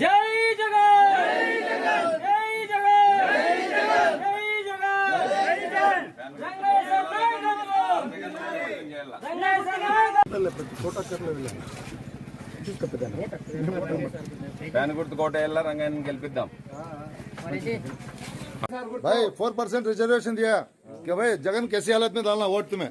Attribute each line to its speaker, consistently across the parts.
Speaker 1: జై జగన్ జై జగన్ జై జగన్ జై జగన్ రంగేశ్వర నాయకత్వం రంగేశ్వర నాయకత్వం
Speaker 2: ఫ్యాన్ గుర్తు కోట వెళ్ళా రంగాన్ని గెలిపిద్దాం
Speaker 3: भाई फोर परसेंट रिजर्वेशन दिया कि भाई जगन कैसी हालत में डालना वोट तुम्हें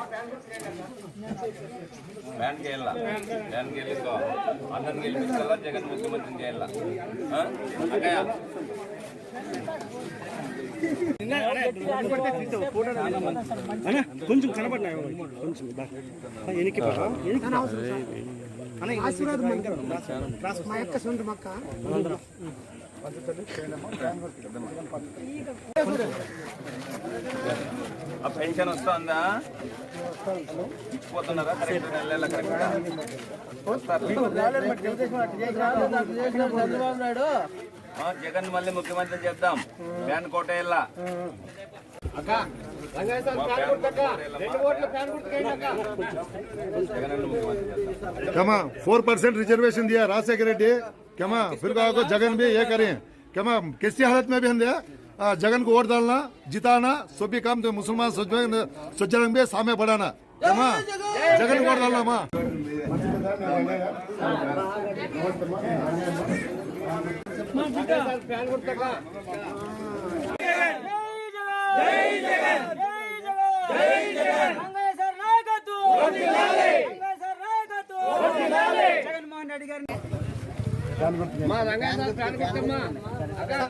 Speaker 2: నోటు ఫ్యాన్ గెల్లా ఫ్యాన్ గెలుకో అన్నని గెలిపించాలా జగన్ ముఖ్యమంత్రిని చేయాలా ఆ? అక్కయ్య
Speaker 4: కొంచెం కనబడినాయి కొంచెం ఎనికి
Speaker 5: ఆశీర్వాదం మా యొక్క సొంత మక్క
Speaker 2: ఆ పెన్షన్ వస్తుందా ఇచ్చిపోతున్నారా కరెక్ట్ నెల కరెక్ట్ జగన్ మళ్ళీ ముఖ్యమంత్రి చేద్దాం ఫ్యాన్ కోట వెళ్ళా జగన్ అన్న ముఖ్యమంత్రి చేద్దాం
Speaker 3: क्षमा फोर परसेंट रिजर्वेशन दिया राजशेखर रेड्डी क्षमा फिर कहा को जगन भी ये करें क्षमा किसी हालत में भी हम दिया आ, जगन को वोट डालना जिताना सभी काम तो मुसलमान स्वजन भी सामने बढ़ाना क्षमा जगन को वोट डालना माँ
Speaker 1: జై జగన్ జై జగన్ రంగేశ్వర నాయకత్వం